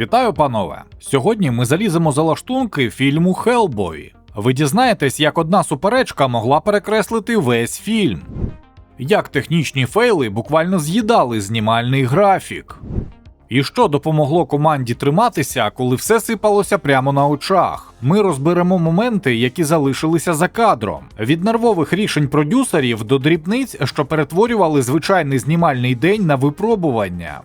Вітаю, панове! Сьогодні ми заліземо за лаштунки фільму Хелбой. Ви дізнаєтесь, як одна суперечка могла перекреслити весь фільм. Як технічні фейли буквально з'їдали знімальний графік. І що допомогло команді триматися, коли все сипалося прямо на очах. Ми розберемо моменти, які залишилися за кадром, від нервових рішень продюсерів до дрібниць, що перетворювали звичайний знімальний день на випробування.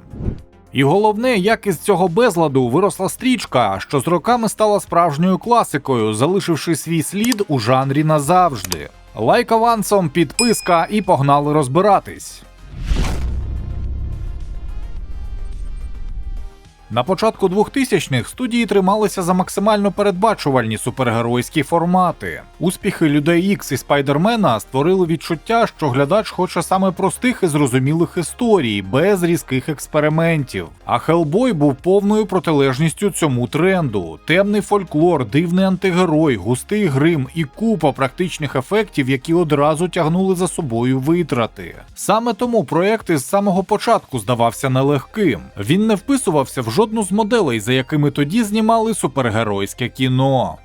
І головне, як із цього безладу виросла стрічка, що з роками стала справжньою класикою, залишивши свій слід у жанрі назавжди. Лайк авансом, підписка і погнали розбиратись. На початку 2000-х студії трималися за максимально передбачувальні супергеройські формати. Успіхи людей Ікс і Спайдермена створили відчуття, що глядач хоче саме простих і зрозумілих історій, без різких експериментів. А Хелбой був повною протилежністю цьому тренду: темний фольклор, дивний антигерой, густий грим і купа практичних ефектів, які одразу тягнули за собою витрати. Саме тому проект із самого початку здавався нелегким. Він не вписувався в жодну з моделей, за якими тоді знімали супергеройське кіно.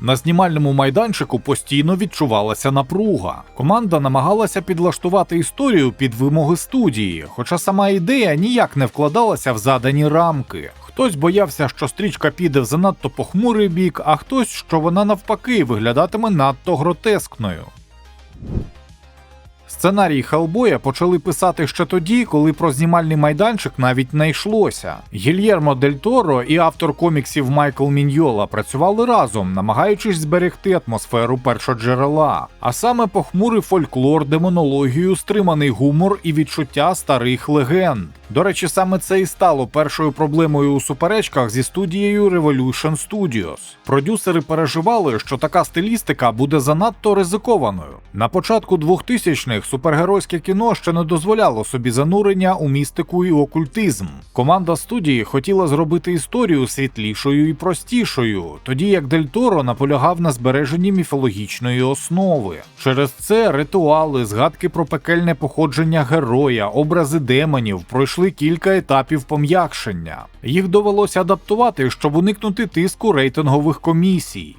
На знімальному майданчику постійно відчувалася напруга. Команда намагалася підлаштувати історію під вимоги студії, хоча сама ідея ніяк не вкладалася в задані рамки. Хтось боявся, що стрічка піде в занадто похмурий бік, а хтось, що вона навпаки виглядатиме надто гротескною. Сценарій Хелбоя почали писати ще тоді, коли про знімальний майданчик навіть не йшлося. Гільєрмо Дель Торо і автор коміксів Майкл Міньйола працювали разом, намагаючись зберегти атмосферу першоджерела, а саме похмурий фольклор, демонологію, стриманий гумор і відчуття старих легенд. До речі, саме це і стало першою проблемою у суперечках зі студією Revolution Studios. Продюсери переживали, що така стилістика буде занадто ризикованою. На початку 2000-х супергеройське кіно ще не дозволяло собі занурення у містику і окультизм. Команда студії хотіла зробити історію світлішою і простішою, тоді як Дель Торо наполягав на збереженні міфологічної основи. Через це ритуали, згадки про пекельне походження героя, образи демонів пройшли кілька етапів пом'якшення. Їх довелося адаптувати, щоб уникнути тиску рейтингових комісій.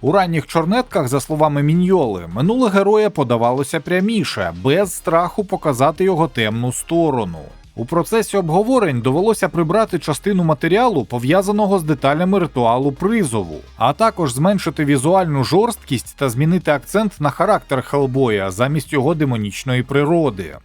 У ранніх чорнетках, за словами Міньоли, минуле героя подавалося пряміше, без страху показати його темну сторону. У процесі обговорень довелося прибрати частину матеріалу, пов'язаного з деталями ритуалу призову, а також зменшити візуальну жорсткість та змінити акцент на характер Хелбоя замість його демонічної природи.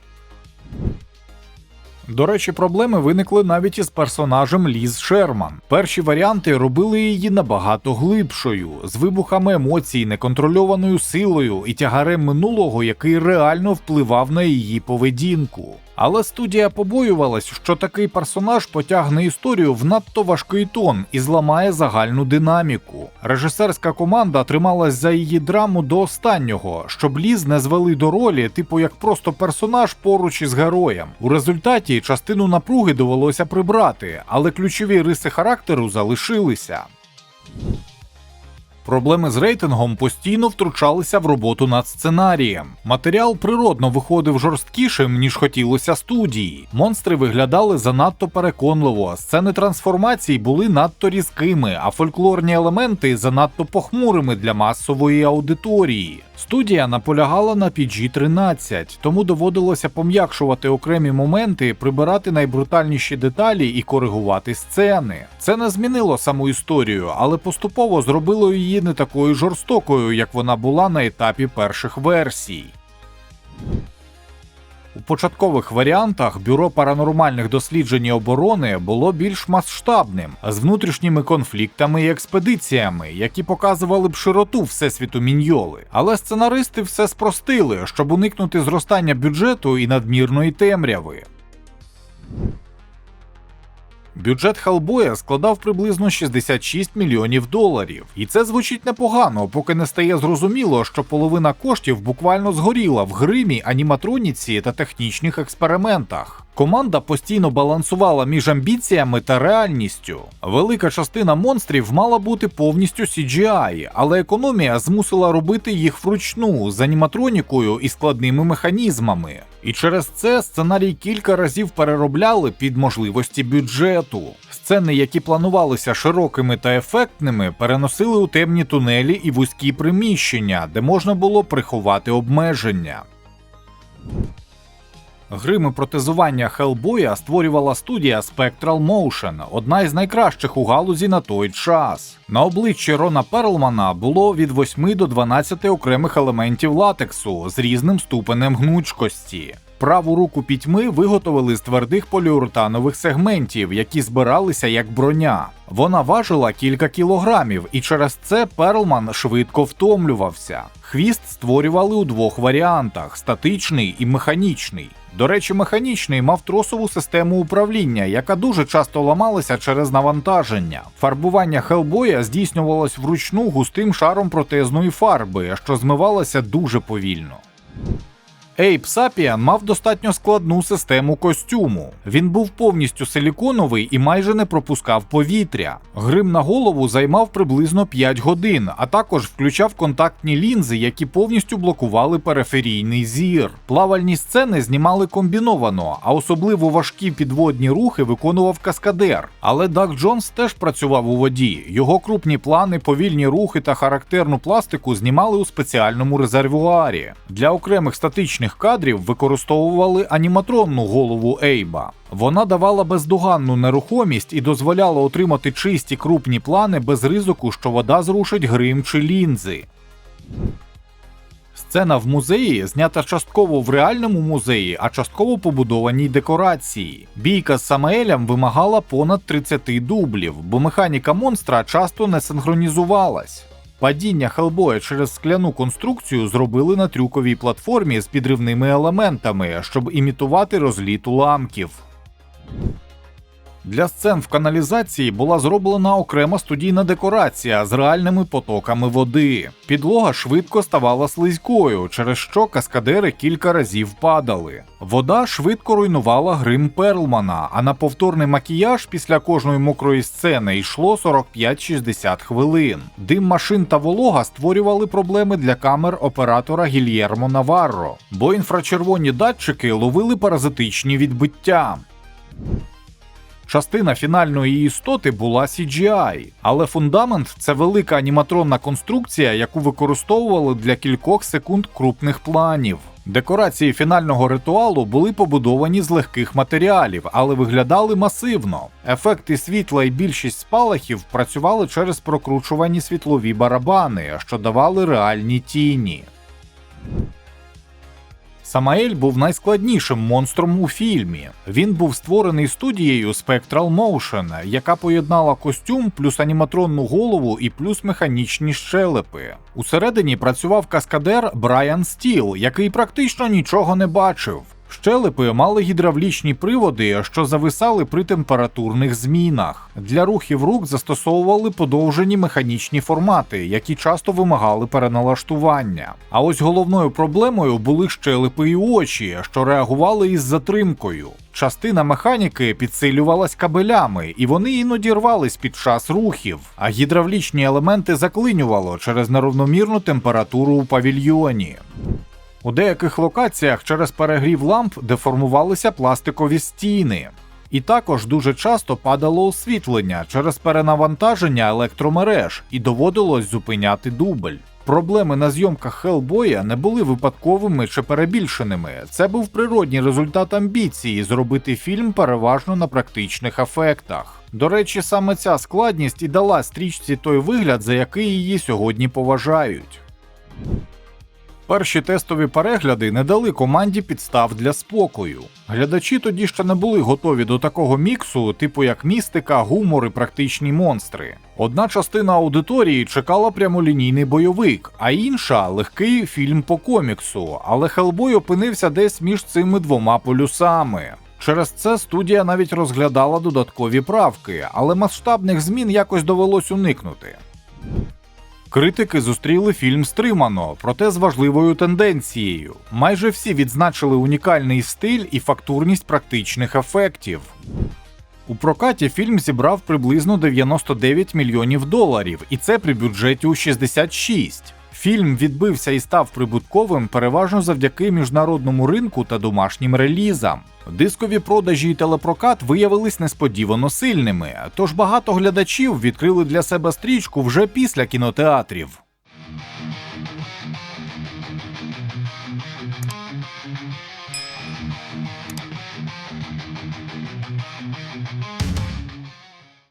До речі, проблеми виникли навіть із персонажем Ліз Шерман. Перші варіанти робили її набагато глибшою, з вибухами емоцій, неконтрольованою силою і тягарем минулого, який реально впливав на її поведінку. Але студія побоювалась, що такий персонаж потягне історію в надто важкий тон і зламає загальну динаміку. Режисерська команда трималась за її драму до останнього, щоб ліз не звели до ролі, типу як просто персонаж поруч із героєм. У результаті частину напруги довелося прибрати, але ключові риси характеру залишилися. Проблеми з рейтингом постійно втручалися в роботу над сценарієм. Матеріал природно виходив жорсткішим, ніж хотілося студії. Монстри виглядали занадто переконливо, сцени трансформацій були надто різкими, а фольклорні елементи занадто похмурими для масової аудиторії. Студія наполягала на PG-13, тому доводилося пом'якшувати окремі моменти, прибирати найбрутальніші деталі і коригувати сцени. Це не змінило саму історію, але поступово зробило її не такою жорстокою, як вона була на етапі перших версій. У початкових варіантах бюро паранормальних досліджень і оборони було більш масштабним, з внутрішніми конфліктами і експедиціями, які показували б широту всесвіту міньйоли. Але сценаристи все спростили, щоб уникнути зростання бюджету і надмірної темряви. Бюджет Халбоя складав приблизно 66 мільйонів доларів, і це звучить непогано, поки не стає зрозуміло, що половина коштів буквально згоріла в гримі, аніматроніці та технічних експериментах. Команда постійно балансувала між амбіціями та реальністю. Велика частина монстрів мала бути повністю CGI, але економія змусила робити їх вручну з аніматронікою і складними механізмами. І через це сценарій кілька разів переробляли під можливості бюджету. Сцени, які планувалися широкими та ефектними, переносили у темні тунелі і вузькі приміщення, де можна було приховати обмеження. Грими протезування Хелбоя створювала студія Spectral Motion, одна із найкращих у галузі на той час. На обличчі Рона Перлмана було від 8 до 12 окремих елементів латексу з різним ступенем гнучкості. Праву руку пітьми виготовили з твердих поліуретанових сегментів, які збиралися як броня. Вона важила кілька кілограмів, і через це Перлман швидко втомлювався. Хвіст створювали у двох варіантах: статичний і механічний. До речі, механічний мав тросову систему управління, яка дуже часто ламалася через навантаження. Фарбування Хелбоя здійснювалось вручну густим шаром протезної фарби, що змивалася дуже повільно. Ейп Сапіан мав достатньо складну систему костюму. Він був повністю силіконовий і майже не пропускав повітря. Грим на голову займав приблизно 5 годин, а також включав контактні лінзи, які повністю блокували периферійний зір. Плавальні сцени знімали комбіновано, а особливо важкі підводні рухи виконував каскадер. Але Дак Джонс теж працював у воді. Його крупні плани, повільні рухи та характерну пластику знімали у спеціальному резервуарі. Для окремих статичних кадрів використовували аніматронну голову Ейба. Вона давала бездоганну нерухомість і дозволяла отримати чисті крупні плани без ризику, що вода зрушить грим чи лінзи. Сцена в музеї знята частково в реальному музеї, а частково побудованій декорації. Бійка з Самаелем вимагала понад 30 дублів, бо механіка монстра часто не синхронізувалась. Падіння Хелбоя через скляну конструкцію зробили на трюковій платформі з підривними елементами, щоб імітувати розліт уламків. Для сцен в каналізації була зроблена окрема студійна декорація з реальними потоками води. Підлога швидко ставала слизькою, через що каскадери кілька разів падали. Вода швидко руйнувала грим Перлмана, а на повторний макіяж після кожної мокрої сцени йшло 45-60 хвилин. Дим машин та волога створювали проблеми для камер оператора Гільєрмо Наварро, бо інфрачервоні датчики ловили паразитичні відбиття. Частина фінальної істоти була CGI, але фундамент це велика аніматронна конструкція, яку використовували для кількох секунд крупних планів. Декорації фінального ритуалу були побудовані з легких матеріалів, але виглядали масивно. Ефекти світла і більшість спалахів працювали через прокручувані світлові барабани, що давали реальні тіні. Самаель був найскладнішим монстром у фільмі. Він був створений студією Spectral Motion, яка поєднала костюм плюс аніматронну голову і плюс механічні щелепи. Усередині працював каскадер Брайан Стіл, який практично нічого не бачив. Щелепи мали гідравлічні приводи, що зависали при температурних змінах. Для рухів рук застосовували подовжені механічні формати, які часто вимагали переналаштування. А ось головною проблемою були щелепи і очі, що реагували із затримкою. Частина механіки підсилювалась кабелями, і вони іноді рвались під час рухів, а гідравлічні елементи заклинювало через неравномірну температуру у павільйоні. У деяких локаціях через перегрів ламп деформувалися пластикові стіни. І також дуже часто падало освітлення через перенавантаження електромереж і доводилось зупиняти дубль. Проблеми на зйомках Хелбоя не були випадковими чи перебільшеними. Це був природній результат амбіції зробити фільм переважно на практичних ефектах. До речі, саме ця складність і дала стрічці той вигляд, за який її сьогодні поважають. Перші тестові перегляди не дали команді підстав для спокою. Глядачі тоді ще не були готові до такого міксу, типу як містика, гумор і практичні монстри. Одна частина аудиторії чекала прямолінійний бойовик, а інша легкий фільм по коміксу, але Хелбой опинився десь між цими двома полюсами. Через це студія навіть розглядала додаткові правки, але масштабних змін якось довелось уникнути. Критики зустріли фільм стримано, проте з важливою тенденцією. Майже всі відзначили унікальний стиль і фактурність практичних ефектів. У прокаті фільм зібрав приблизно 99 мільйонів доларів, і це при бюджеті у 66. Фільм відбився і став прибутковим переважно завдяки міжнародному ринку та домашнім релізам. Дискові продажі і телепрокат виявились несподівано сильними, тож багато глядачів відкрили для себе стрічку вже після кінотеатрів.